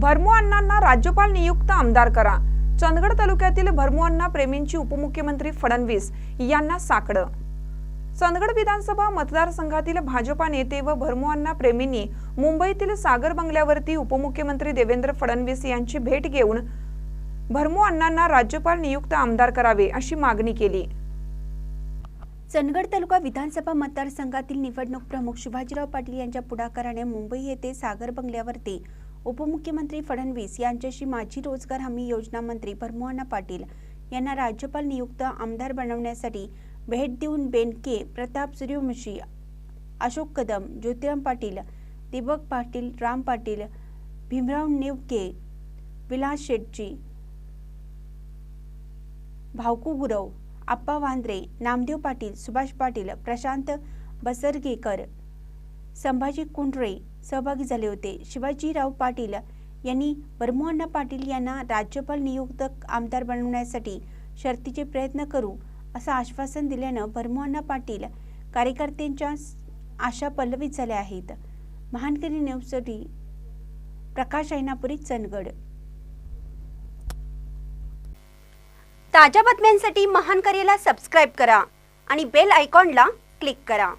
भरमू अण्णांना राज्यपाल नियुक्त आमदार करा. चंदगड तालुक्यातील भरमू अण्णा प्रेमींची उपमुख्यमंत्री फडणवीस यांना साकडं. चंदगड विधानसभा मतदारसंघातील भाजपा नेते व भरमू अण्णा प्रेमींनी मुंबईतील सागर बंगल्यावरती उपमुख्यमंत्री देवेंद्र फडणवीस यांची भेट घेऊन भरमू अण्णांना राज्यपाल नियुक्त आमदार करावे अशी मागणी केली. चंदगड तालुका विधानसभा मतदारसंघातील निवडणूक प्रमुख शिवाजीराव पाटील यांच्या पुढाकाराने मुंबई येथे सागर बंगल्यावरती उपमुख्यमंत्री फडणवीस यांच्याशी माजी रोजगार हमी योजना मंत्री भरमोहना पाटील यांना राज्यपाल नियुक्त आमदार बनवण्यासाठी भेट देऊन बेनके प्रताप सूर्यवंशी अशोक कदम ज्योतिराम पाटील दीपक पाटील राम पाटील भीमराव नेवके विलास शेट्टी भावकू गुरव आप्पा वांद्रे नामदेव पाटील सुभाष पाटील प्रशांत बसरगेकर संभाजी कुंडरे सहभागी झाले होते. शिवाजीराव पाटील यांनी बर्मुअण्णा पाटील यांना राज्यपाल नियुक्त आमदार बनवण्यासाठी शर्तीचे प्रयत्न करू असं आश्वासन दिल्यानं बर्मुअण्णा पाटील कार्यकर्त्यांच्या आशा पल्लवित झाल्या आहेत. महानकरी न्यूजसाठी प्रकाश ऐनापुरी चंदगड. ताज्या बातम्यांसाठी महानकरीला सबस्क्राईब करा आणि बेल आयकॉनला क्लिक करा.